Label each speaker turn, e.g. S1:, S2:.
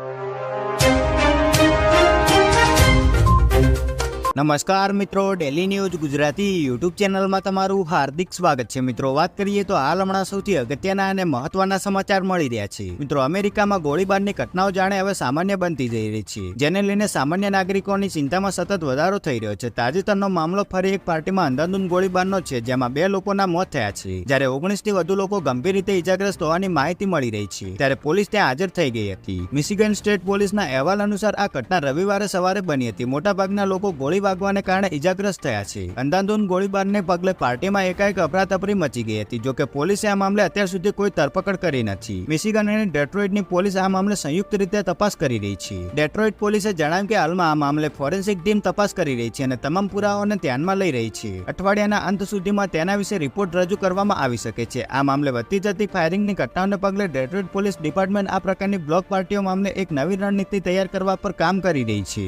S1: you. નમસ્કાર મિત્રો daily news Gujarati YouTube ચેનલમાં તમારું હાર્દિક સ્વાગત છે. મિત્રો, વાત કરીએ તો હાલ હમણાં સૌથી અગત્યના અને મહત્વના સમાચાર મળી રહ્યા છે. મિત્રો, અમેરિકામાં ગોળીબારની ઘટનાઓ જાણે હવે સામાન્ય બનતી જઈ રહી છે. જેને લઈને સામાન્ય નાગરિકોની ચિંતામાં સતત વધારો થઈ રહ્યો છે. તાજેતરનો મામલો ફરી એક પાર્ટીમાં અંધાધૂંધ ગોળીબારનો છે, જેમાં બે લોકોના મોત થયા છે. જ્યારે ઓગણીસથી વધુ લોકો ગંભીર રીતે ઇજાગ્રસ્ત હોવાની માહિતી મળી રહી છે, ત્યારે પોલીસ ત્યાં હાજર થઈ ગઈ હતી. મિશિગન સ્ટેટ પોલીસના અહેવાલ અનુસાર આ ઘટના રવિવારે સવારે બની હતી. મોટાભાગના લોકો ગોળી વાગવાને કારણે ઇજાગ્રસ્ત થયા છે. અંધાધૂન ગોળીબારને પગલે પાર્ટીમાં એકાએક અફરાતફરી મચી ગઈ હતી, જોકે પોલીસે આ મામલે અત્યાર સુધી કોઈ ધરપકડ કરી નથી. મિશિગન અને ડેટ્રોઇટની પોલીસ આ મામલે સંયુક્ત રીતે તપાસ કરી રહી છે. ડેટ્રોઇટ પોલીસે જણાવ્યું કે હાલમાં આ મામલે ફોરેન્સિક ટીમ તપાસ કરી રહી છે અને તમામ પુરાવાઓને ધ્યાનમાં લઈ રહી છે. અઠવાડિયાના અંત સુધીમાં તેના વિશે રિપોર્ટ રજૂ કરવામાં આવી શકે છે. આ મામલે વધતી જતી ફાયરિંગની ઘટનાઓને પગલે ડેટ્રોઇટ પોલીસ ડિપાર્ટમેન્ટ આ પ્રકારની બ્લોક પાર્ટીઓ મામલે એક નવી રણનીતિ તૈયાર કરવા પર કામ કરી રહી છે.